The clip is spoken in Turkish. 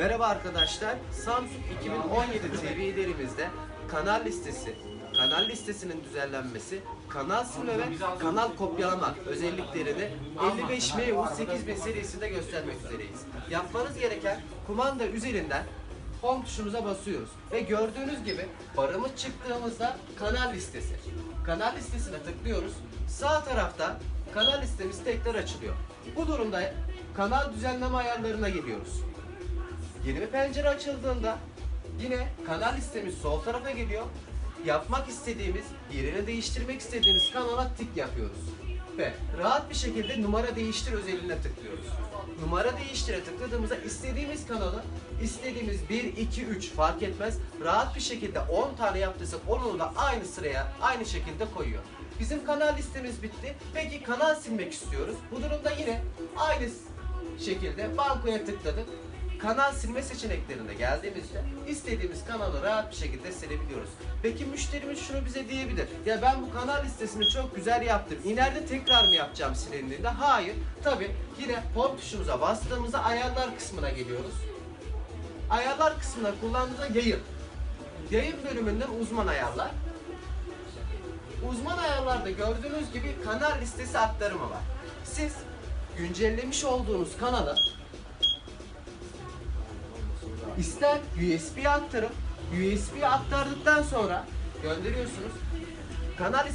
Merhaba arkadaşlar. Samsung 2017 TV'lerimizde kanal listesi, kanal listesinin düzenlenmesi, kanal silme ve kanal kopyalama özelliklerini 55 MU 8000 serisinde göstermek üzereyiz. Yapmanız gereken kumanda üzerinden home tuşumuza basıyoruz ve gördüğünüz gibi barımız çıktığımızda kanal listesi. Kanal listesine tıklıyoruz. Sağ tarafta kanal listemiz tekrar açılıyor. Bu durumda kanal düzenleme ayarlarına geliyoruz. Yeni bir pencere açıldığında yine kanal listemiz sol tarafa geliyor. Yapmak istediğimiz, yerini değiştirmek istediğimiz kanala tık yapıyoruz. Ve rahat bir şekilde numara değiştir özelliğine tıklıyoruz. Numara değiştire tıkladığımızda istediğimiz kanalı, istediğimiz 1, 2, 3 fark etmez. Rahat bir şekilde 10 tane yaptıysak onu da aynı sıraya, aynı şekilde koyuyor. Bizim kanal listemiz bitti. Peki kanal silmek istiyoruz. Bu durumda yine aynı şekilde bankoya tıkladık kanal silme seçeneklerine geldiğimizde istediğimiz kanalı rahat bir şekilde silebiliyoruz. Peki müşterimiz şunu bize diyebilir. Ya ben bu kanal listesini çok güzel yaptım. İleride tekrar mı yapacağım silindiğinde? Hayır. Tabi yine home tuşumuza bastığımızda ayarlar kısmına geliyoruz. Ayarlar kısmına kullandığımızda yayın. Yayın bölümünden uzman ayarlar. Uzman ayarlarda gördüğünüz gibi kanal listesi aktarımı var. Siz güncellemiş olduğunuz kanalı İster USB aktarıp USB aktardıktan sonra gönderiyorsunuz. Kanal